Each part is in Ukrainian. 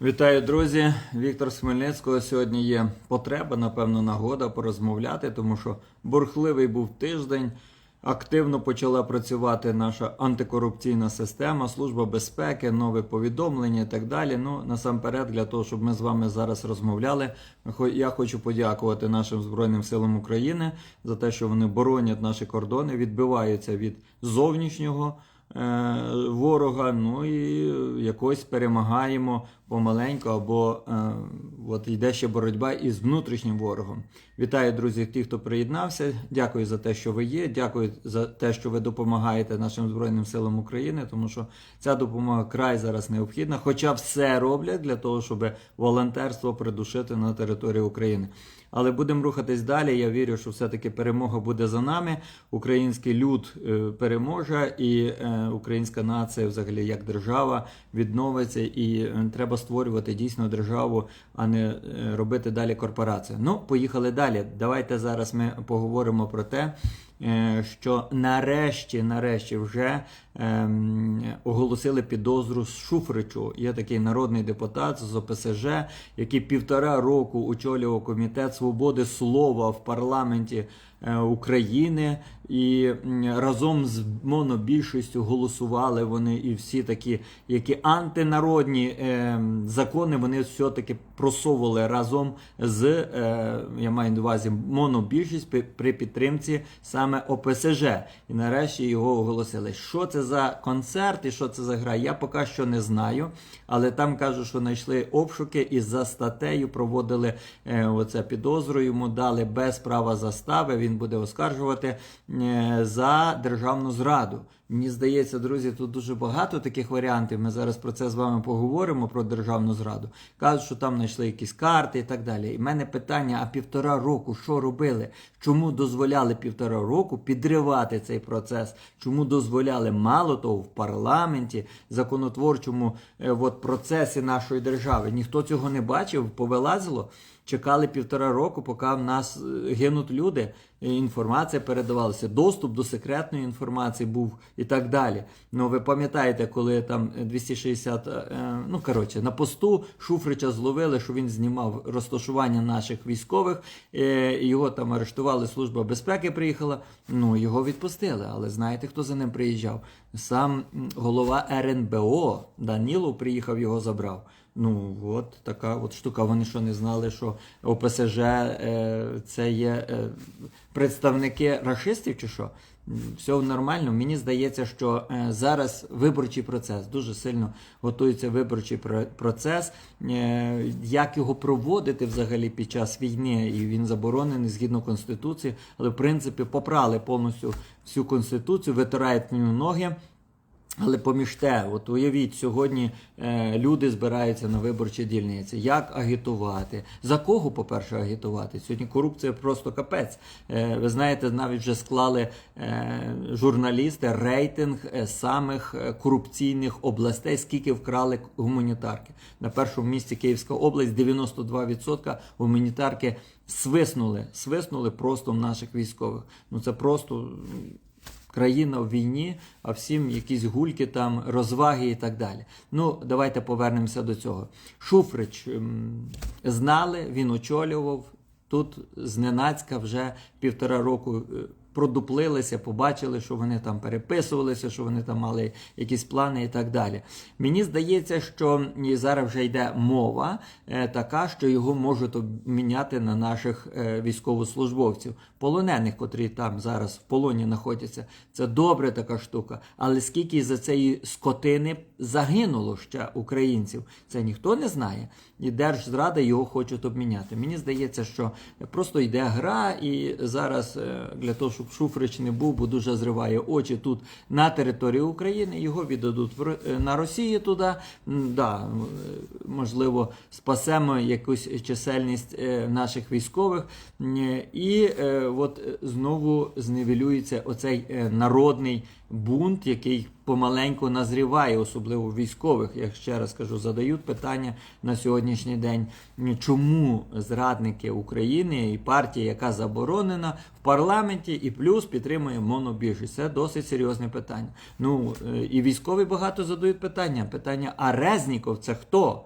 Вітаю, друзі! Віктор Смельницького. Сьогодні є потреба, напевно, нагода порозмовляти, тому що бурхливий був тиждень. Активно почала працювати наша антикорупційна система, служба безпеки, нове повідомлення і так далі. Ну насамперед, для того, щоб ми з вами зараз розмовляли, я хочу подякувати нашим Збройним силам України за те, що вони боронять наші кордони, відбиваються від зовнішнього е, ворога. Ну і якось перемагаємо помаленьку, або е, от йде ще боротьба із внутрішнім ворогом. Вітаю, друзі, ті, хто приєднався. Дякую за те, що ви є. Дякую за те, що ви допомагаєте нашим Збройним силам України, тому що ця допомога край зараз необхідна. Хоча все роблять для того, щоб волонтерство придушити на території України. Але будемо рухатись далі. Я вірю, що все-таки перемога буде за нами. Український люд е, переможе, і е, українська нація, взагалі, як держава, відновиться, і е, треба створювати дійсно державу, а не е, робити далі корпорацію. Ну, поїхали далі. Давайте зараз ми поговоримо про те. е, Що нарешті, нарешті, вже ем, оголосили підозру Шуфричу. Є такий народний депутат з ОПСЖ, який півтора року очолював комітет свободи слова в парламенті України, і разом з монобільшістю голосували вони і всі такі, які антинародні е, закони, вони все-таки просовували разом з е, я маю на увазі монобільшість при- при підтримці саме ОПСЖ. І нарешті його оголосили. Що це за концерт і що це за гра? Я поки що не знаю, але там кажуть, що знайшли обшуки і за статтею проводили е, оце підозру. Йому дали без права застави. Він буде оскаржувати е, за державну зраду. Мені здається, друзі, тут дуже багато таких варіантів. Ми зараз про це з вами поговоримо про державну зраду. Кажуть, що там знайшли якісь карти і так далі. І в мене питання: а півтора року що робили? Чому дозволяли півтора року підривати цей процес? Чому дозволяли мало того в парламенті, законотворчому е, от, процесі нашої держави? Ніхто цього не бачив, повилазило. Чекали півтора року, поки в нас е, гинуть люди, інформація передавалася, доступ до секретної інформації був і так далі. Ну ви пам'ятаєте, коли там 260, е, ну коротше, на посту Шуфрича зловили, що він знімав розташування наших військових, е, його там арештували, служба безпеки приїхала. Ну його відпустили. Але знаєте, хто за ним приїжджав? Сам голова РНБО Данілов приїхав, його забрав. Ну, от така от штука. Вони що не знали, що ОПСЖ е, це є е, представники рашистів чи що? Все нормально. Мені здається, що е, зараз виборчий процес дуже сильно готується виборчий про- процес. Е, як його проводити взагалі під час війни? І він заборонений згідно конституції, але в принципі попрали повністю всю конституцію, витирають в ноги. Але поміж те, от уявіть, сьогодні е, люди збираються на виборчі дільниці. Як агітувати? За кого, по-перше, агітувати? Сьогодні корупція просто капець. Е, ви знаєте, навіть вже склали е, журналісти рейтинг е, самих е, корупційних областей, скільки вкрали гуманітарки. На першому місці Київська область 92% гуманітарки свиснули, свиснули просто в наших військових. Ну це просто. Країна в війні, а всім якісь гульки там, розваги і так далі. Ну, давайте повернемося до цього. Шуфрич ем, знали, він очолював. Тут зненацька вже півтора року е, продуплилися, побачили, що вони там переписувалися, що вони там мали якісь плани і так далі. Мені здається, що зараз вже йде мова е, така, що його можуть обміняти на наших е, військовослужбовців, полонених, котрі там зараз в полоні знаходяться. Це добре така штука. Але скільки за цієї скотини загинуло ще українців, це ніхто не знає. І Держзрада його хочуть обміняти. Мені здається, що просто йде гра, і зараз е, для того, щоб Шуфрич не був, бо дуже зриває очі тут на території України, його віддадуть в е, на Росію туди. Да, е, можливо, спасемо якусь чисельність наших військових. І от знову зневелюється оцей народний бунт, який помаленьку назріває, особливо військових. Я ще раз кажу, задають питання на сьогоднішній день, чому зрадники України і партія, яка заборонена в парламенті, і плюс підтримує монобільшість. Це досить серйозне питання. Ну е, і військові багато задають питання. Питання: а Резніков це хто?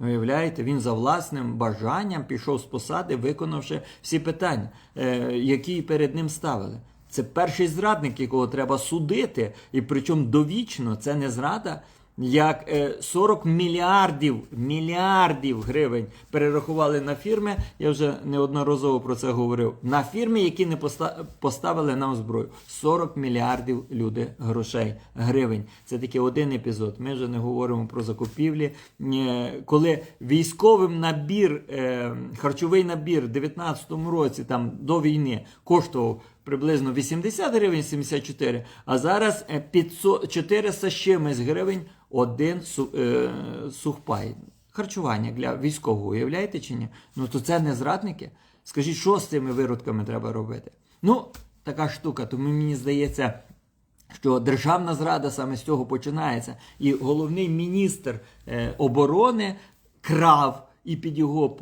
Уявляєте, він за власним бажанням пішов з посади, виконавши всі питання, е, які перед ним ставили. Це перший зрадник, якого треба судити, і причому довічно це не зрада. Як е, 40 мільярдів мільярдів гривень перерахували на фірми, я вже неодноразово про це говорив. На фірми, які не поставили нам зброю. 40 мільярдів люди грошей гривень. Це тільки один епізод. Ми вже не говоримо про закупівлі. Е, Коли військовим набір, е, харчовий набір в 19-му році, там до війни, коштував приблизно 80 гривень, 74, а зараз е, 500, 400 з чимось гривень один е, сухпай. Харчування для військового, уявляєте чи ні? Ну то це не зрадники. Скажіть, що з цими виродками треба робити? Ну, така штука, тому мені здається, що державна зрада саме з цього починається. І головний міністр е, оборони крав і під його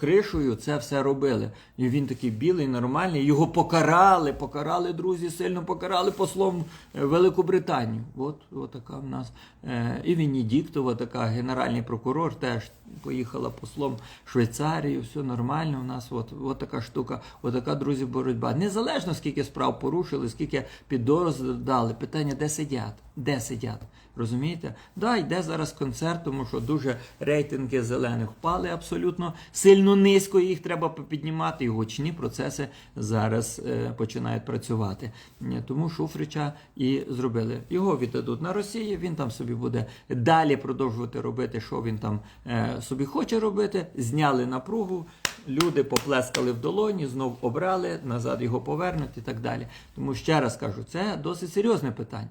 кришею це все робили. І він такий білий, нормальний. Його покарали, покарали, друзі, сильно покарали послом е, Великобританію. От, от така в нас. Е, і Венедіктова, така генеральний прокурор, теж поїхала послом в Швейцарію, все нормально. У нас от, от така штука, от така, друзі, боротьба. Незалежно скільки справ порушили, скільки підозр дали. Питання, де сидять? Де сидять? Розумієте? Да, йде зараз концерт, тому що дуже рейтинги зелених впали абсолютно сильно низько. Їх треба піднімати, і гучні процеси зараз е, починають працювати. Тому Шуфрича і зробили. Його віддадуть на Росії. Він там собі буде далі продовжувати робити, що він там е, собі хоче робити. Зняли напругу. Люди поплескали в долоні, знов обрали, назад його повернуть і так далі. Тому ще раз кажу, це досить серйозне питання.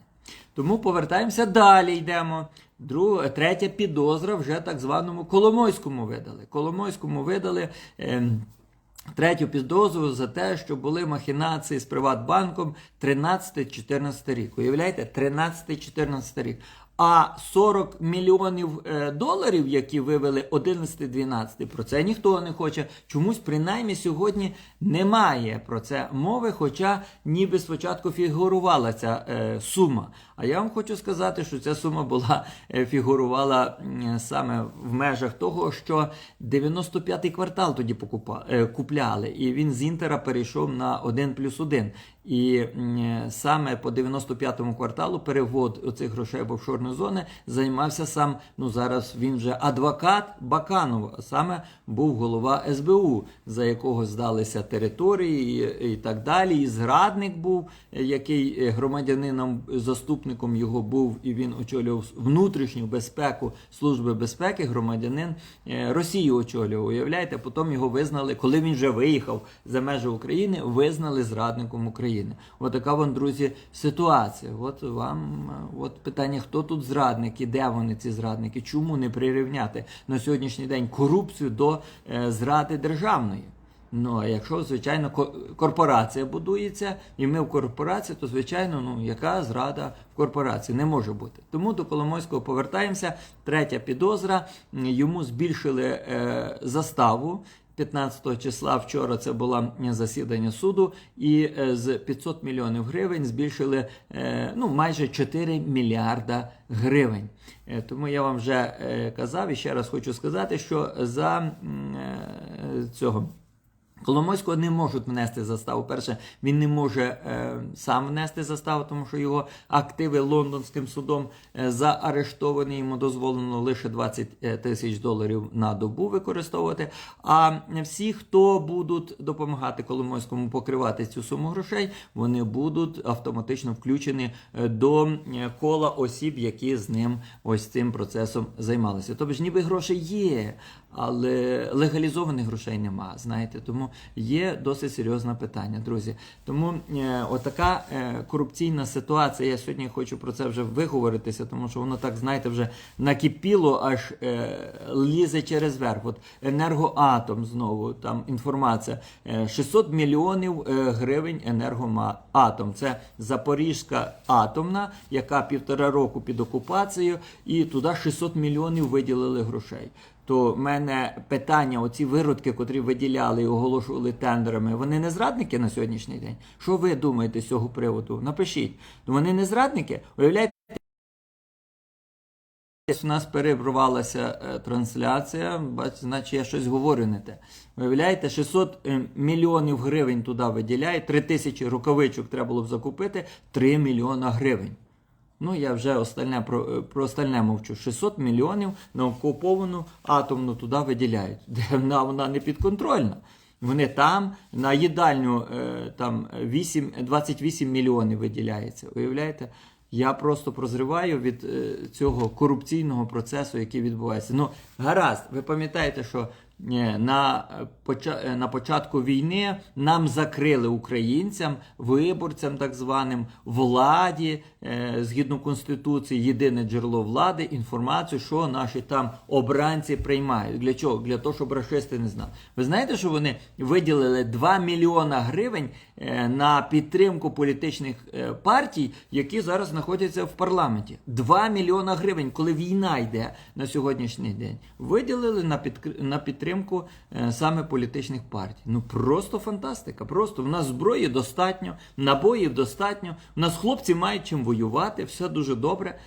Тому повертаємося далі. Йдемо. Друга, третя підозра вже так званому Коломойському видали. Коломойському видали. Е, Третю підозру за те, що були махінації з Приватбанком 13-14 рік. Уявляєте, 13-14 рік. А 40 мільйонів е, доларів, які вивели 11-12, про це ніхто не хоче. Чомусь принаймні сьогодні немає про це мови, хоча ніби спочатку фігурувала ця е, сума. А я вам хочу сказати, що ця сума була е, фігурувала саме в межах того, що 95-й квартал тоді покупа, е, купляли, і він з Інтера перейшов на 1 плюс 1. І саме по 95-му кварталу перевод оцих грошей в офшорні зони займався сам. Ну зараз він вже адвокат Баканов, а саме був голова СБУ, за якого здалися території і, і так далі. І зрадник був, е, який е, громадянином заступником його був, і він очолював внутрішню безпеку служби безпеки. Громадянин е, Росії очолював. Уявляєте, потім його визнали, коли він вже виїхав за межі України, визнали зрадником України. Отака вон, друзі, ситуація. От вам е, от питання, хто тут зрадники, де вони ці зрадники, чому не прирівняти на сьогоднішній день корупцію до е, зради державної. Ну, а якщо, звичайно, корпорація будується, і ми в корпорації, то, звичайно, ну, яка зрада в корпорації? Не може бути. Тому до Коломойського повертаємося. Третя підозра. Йому збільшили е, заставу. 15 числа вчора це було засідання суду, і е, з 500 мільйонів гривень збільшили е, ну, майже 4 мільярда гривень. Е, Тому я вам вже казав і ще раз хочу сказати, що за цього. Коломойського не можуть внести заставу. Перше, він не може е, сам внести заставу, тому що його активи лондонським судом е, заарештовані. Йому дозволено лише 20 е, тисяч доларів на добу використовувати. А всі, хто будуть допомагати Коломойському покривати цю суму грошей, вони будуть автоматично включені е, до е, кола осіб, які з ним ось цим процесом займалися. Тобто ніби гроші є, але легалізованих грошей нема. Знаєте, тому є досить серйозне питання, друзі. Тому е, отака е, корупційна ситуація. Я сьогодні хочу про це вже виговоритися, тому що воно так, знаєте, вже накипіло, аж е, лізе через верх. От енергоатом знову там інформація. Е, 600 мільйонів е, гривень енергоатом. Це Запорізька атомна, яка півтора року під окупацією, і туди 600 мільйонів виділили грошей. То в мене питання, оці виродки, котрі виділяли і оголошували тендерами, вони не зрадники на сьогоднішній день. Що ви думаєте з цього приводу? Напишіть. Вони не зрадники? Уявляєте, у нас перервалася е, трансляція, бачите, значить я щось говорю не те. Виявляєте, 600 е, мільйонів гривень туди виділяє, 3 тисячі рукавичок треба було б закупити, 3 мільйона гривень. Ну, я вже остальне про, е, про остальне мовчу. 600 мільйонів на окуповану атомну туди виділяють, де вона, вона не підконтрольна. Вони там на їдальню е, там 8, 28 мільйонів виділяється. Уявляєте? Я просто прозриваю від е, цього корупційного процесу, який відбувається. Ну, гаразд, ви пам'ятаєте, що на, е, е, на початку війни нам закрили українцям, виборцям, так званим, владі, е, згідно Конституції, єдине джерело влади, інформацію, що наші там обранці приймають. Для чого? Для того, щоб рашисти не знали. Ви знаєте, що вони виділили 2 мільйона гривень на підтримку політичних партій, які зараз знаходяться в парламенті. 2 мільйона гривень, коли війна йде на сьогоднішній день, виділили на, на підтримку е, саме політичних партій. Ну просто фантастика. Просто в нас зброї достатньо, набоїв достатньо. У нас хлопці мають чим воювати, все дуже добре.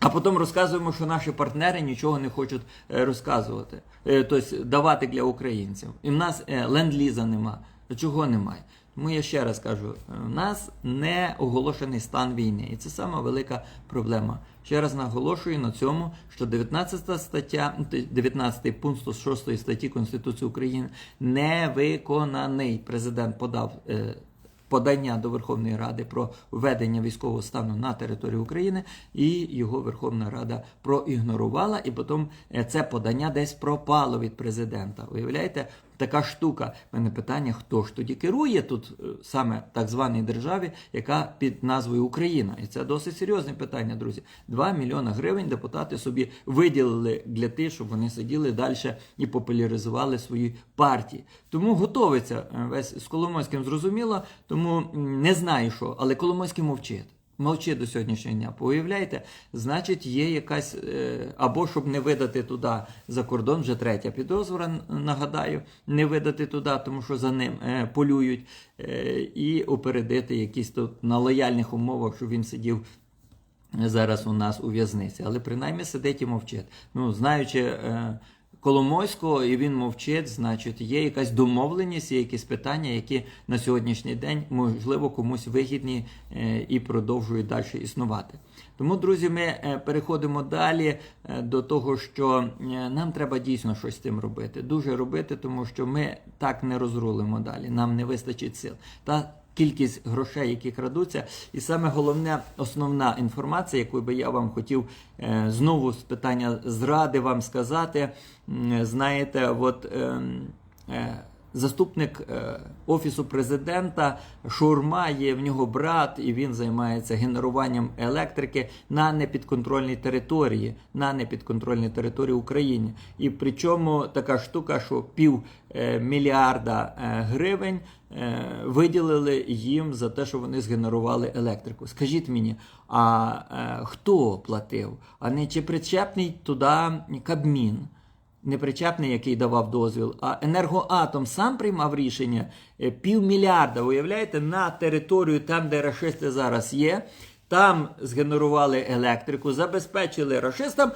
А потім розказуємо, що наші партнери нічого не хочуть е, розказувати, е, тобто давати для українців. І в нас ленд-ліза нема. Чого немає? Тому я ще раз кажу: е, в нас не оголошений стан війни, і це сама велика проблема. Ще раз наголошую на цьому, що 19 стаття, ну, 19 пункт 106 статті Конституції України не виконаний. Президент подав. е, подання до Верховної Ради про введення військового стану на території України, і його Верховна Рада проігнорувала, і потім е, це подання десь пропало від президента. Уявляєте, така штука. У мене питання: хто ж тоді керує тут е, саме так званій державі, яка під назвою Україна? І це досить серйозне питання, друзі. 2 мільйони гривень депутати собі виділили для тих, щоб вони сиділи далі і популяризували свої партії. Тому готовиться е, весь з Коломойським зрозуміло, тому не знаю що, але Коломойський мовчить. Мовчить до сьогоднішнього дня. Уявляєте, значить, є якась е, або щоб не видати туди за кордон, вже третя підозра, нагадаю, не видати туди, тому що за ним е, полюють, е, і опередити якісь тут на лояльних умовах, щоб він сидів зараз у нас у в'язниці. Але принаймні сидить і мовчить. Ну, знаючи е, Коломойського, і він мовчить, значить, є якась домовленість, є якісь питання, які на сьогоднішній день можливо комусь вигідні е, і продовжують далі існувати. Тому, друзі, ми е, переходимо далі е, до того, що нам треба дійсно щось з цим робити. Дуже робити, тому що ми так не розрулимо далі. Нам не вистачить сил. Та кількість грошей, які крадуться, і саме головне, основна інформація, яку би я вам хотів е, знову з питання зради вам сказати. М, Знаєте, от. Заступник е, офісу президента Шурма є в нього брат, і він займається генеруванням електрики на непідконтрольній території, на непідконтрольній території України. І причому така штука, що пів е, мільярда е, гривень виділили їм за те, що вони згенерували електрику. Скажіть мені, а хто платив? А не чи причепний туди Кабмін? Непричепний, який давав дозвіл, а енергоатом сам приймав рішення е, півмільярда, уявляєте, на територію, там, де рашисти зараз є, там згенерували електрику, забезпечили рашистам,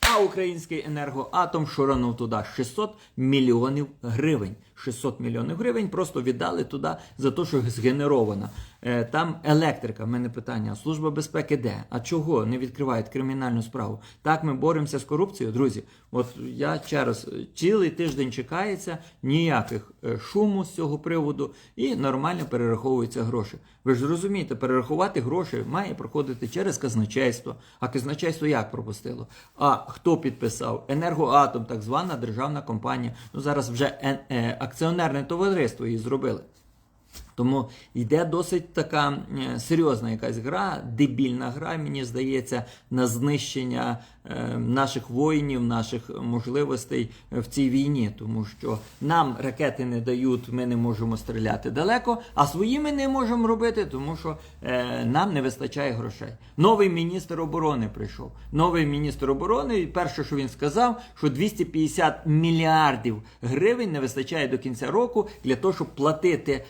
а український енергоатом шуранув туди 600 мільйонів гривень. 600 мільйонів гривень просто віддали туди за те, що згенерована. Е, Там електрика. В мене питання: служба безпеки де? А чого не відкривають кримінальну справу? Так ми боремося з корупцією, друзі. От я ще раз е, цілий тиждень чекається, ніяких е, шуму з цього приводу, і нормально перераховуються гроші. Ви ж розумієте, перерахувати гроші має проходити через казначейство. А казначейство як пропустило? А хто підписав? Енергоатом, так звана державна компанія. Ну зараз вже акціонерне товариство її зробили. Тому йде досить така серйозна якась гра, дебільна гра, мені здається, на знищення е, наших воїнів, наших можливостей в цій війні. Тому що нам ракети не дають, ми не можемо стріляти далеко, а свої ми не можемо робити, тому що е, нам не вистачає грошей. Новий міністр оборони прийшов. Новий міністр оборони, і перше, що він сказав, що 250 мільярдів гривень не вистачає до кінця року для того, щоб платити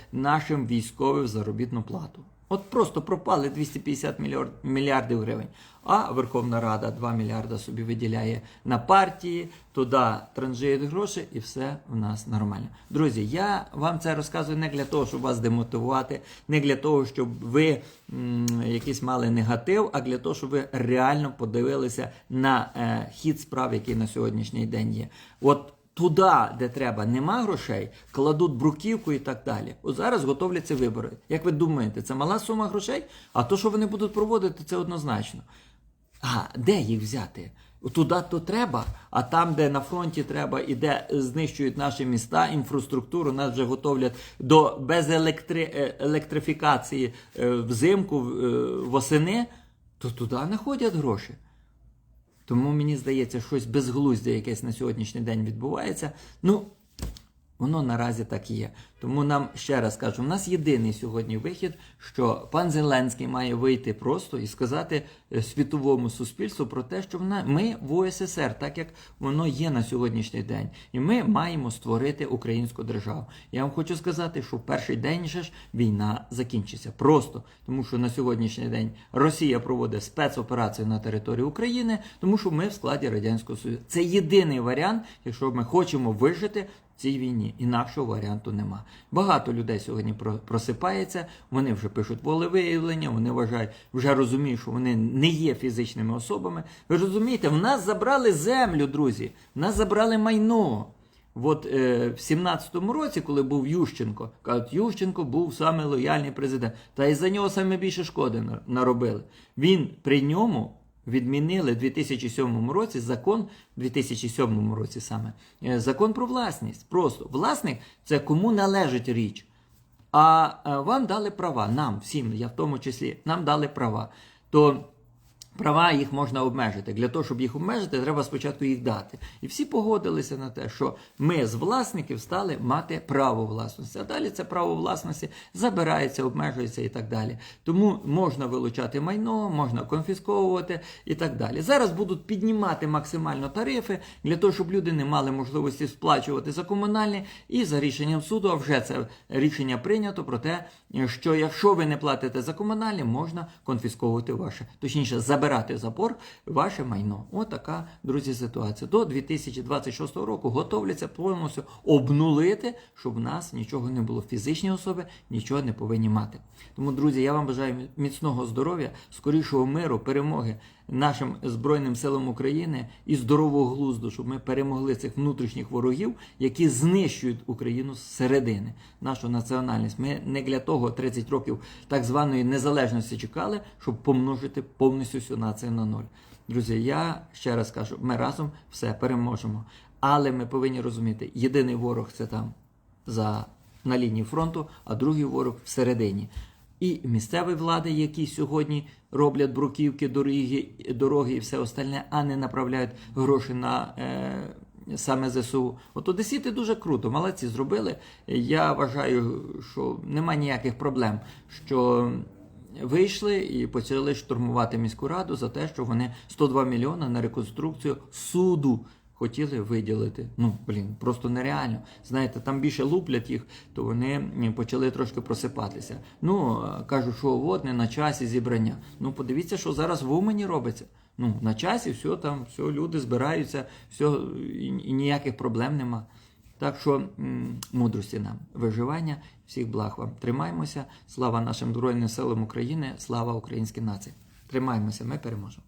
нашим військовим заробітну плату. От просто пропали 250 мільярдів гривень. А Верховна Рада 2 мільярда собі виділяє на партії, туди транжують гроші, і все в нас нормально. Друзі, я вам це розказую не для того, щоб вас демотивувати, не для того, щоб ви м, якийсь мали негатив, а для того, щоб ви реально подивилися на е, хід справ, який на сьогоднішній день є. От туди, де треба, нема грошей, кладуть бруківку і так далі. От зараз готовляться вибори. Як ви думаєте, це мала сума грошей? А то, що вони будуть проводити, це однозначно. А де їх взяти? Туди то треба, а там, де на фронті треба і де знищують наші міста, інфраструктуру, нас вже готовлять до без електри... е, електрифікації е, взимку, е, восени, то туди не ходять гроші. Тому мені здається, щось безглуздя якесь на сьогоднішній день відбувається. Ну, воно наразі так і є. Тому нам ще раз кажу, у нас єдиний сьогодні вихід, що пан Зеленський має вийти просто і сказати е, світовому суспільству про те, що ми в УССР, так як воно є на сьогоднішній день, і ми маємо створити українську державу. Я вам хочу сказати, що в перший день же ж війна закінчиться. Просто тому, що на сьогоднішній день Росія проводить спецоперацію на території України, тому що ми в складі радянського союзу. Це єдиний варіант, якщо ми хочемо вижити цій війні. Інакшого варіанту нема. Багато людей сьогодні просипається, вони вже пишуть волевиявлення, вони вважають, вже розуміють, що вони не є фізичними особами. Ви розумієте, в нас забрали землю, друзі, в нас забрали майно. От е, в 17-му році, коли був Ющенко, кажуть, Ющенко був саме лояльний президент. Та й за нього саме більше шкоди наробили. Він при ньому відмінили в 2007 році закон, в 2007 році саме, е, закон про власність. Просто власник це кому належить річ. А е, вам дали права, нам, всім, я в тому числі, нам дали права. То права їх можна обмежити. Для того, щоб їх обмежити, треба спочатку їх дати. І всі погодилися на те, що ми з власників стали мати право власності. А далі це право власності забирається, обмежується і так далі. Тому можна вилучати майно, можна конфісковувати і так далі. Зараз будуть піднімати максимально тарифи для того, щоб люди не мали можливості сплачувати за комунальні і за рішенням суду. А вже це рішення прийнято про те, що якщо ви не платите за комунальні, можна конфісковувати ваше, точніше, забирати за запор ваше майно. Отака, друзі, ситуація. До 2026 року готовляться повністю обнулити, щоб в нас нічого не було. Фізичні особи нічого не повинні мати. Тому, друзі, я вам бажаю міцного здоров'я, скорішого миру, перемоги нашим Збройним силам України і здорового глузду, щоб ми перемогли цих внутрішніх ворогів, які знищують Україну зсередини, нашу національність. Ми не для того 30 років так званої незалежності чекали, щоб помножити повністю всю націю на ноль. Друзі, я ще раз кажу, ми разом все переможемо. Але ми повинні розуміти, єдиний ворог це там за на лінії фронту, а другий ворог всередині. І місцеві влади, які сьогодні роблять бруківки, дороги, дороги і все остальне, а не направляють гроші на е, саме ЗСУ. От Одесіти дуже круто, молодці зробили. Я вважаю, що немає ніяких проблем. що Вийшли і почали штурмувати міську раду за те, що вони 102 мільйони на реконструкцію суду хотіли виділити. Ну, блін, просто нереально. Знаєте, там більше луплять їх, то вони почали трошки просипатися. Ну, е, кажуть, що от не на часі зібрання. Ну, подивіться, що зараз в Умані робиться. Ну, на часі, все там, все, люди збираються, все, і, ніяких проблем нема. Так що мудрості нам, виживання, всіх благ вам. Тримаймося. Слава нашим Збройним силам України, слава українській нації. Тримаймося, ми переможемо.